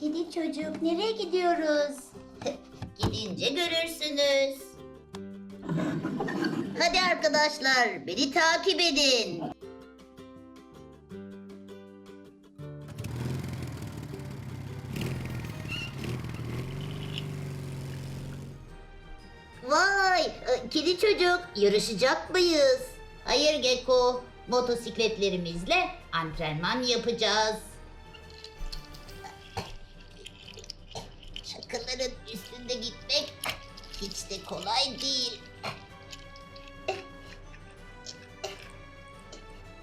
Kedi çocuk nereye gidiyoruz? Gidince görürsünüz. Hadi arkadaşlar beni takip edin. Vay, e, kedi çocuk yarışacak mıyız? Hayır Gecko, motosikletlerimizle antrenman yapacağız. Üstünde gitmek hiç de kolay değil.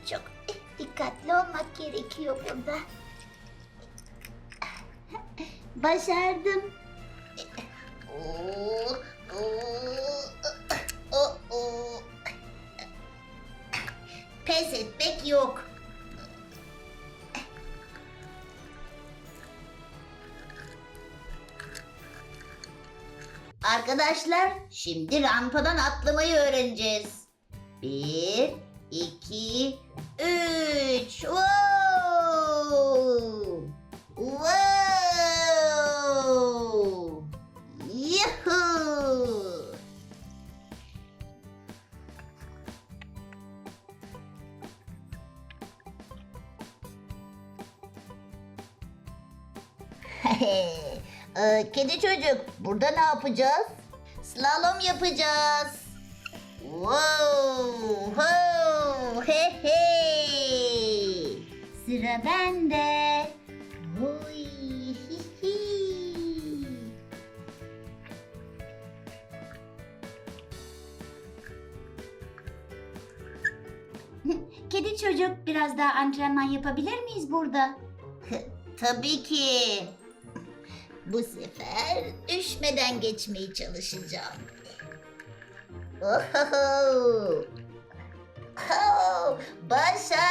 Çok Dikkatli olmak gerekiyor burada. Başardım. Oo, oo, oo, oo. Pes etmek yok. Arkadaşlar şimdi rampadan atlamayı öğreneceğiz. Bir, iki, üç. Wow! Wow! Yuhuu! Ee, Kedi çocuk, burada ne yapacağız? Slalom yapacağız. Wow! Wow! He he! Sıra bende. Huy, hi, hi. Kedi çocuk biraz daha antrenman yapabilir miyiz burada? Tabii ki. Bu sefer düşmeden geçmeyi çalışacağım. Oho! Oh, başardım.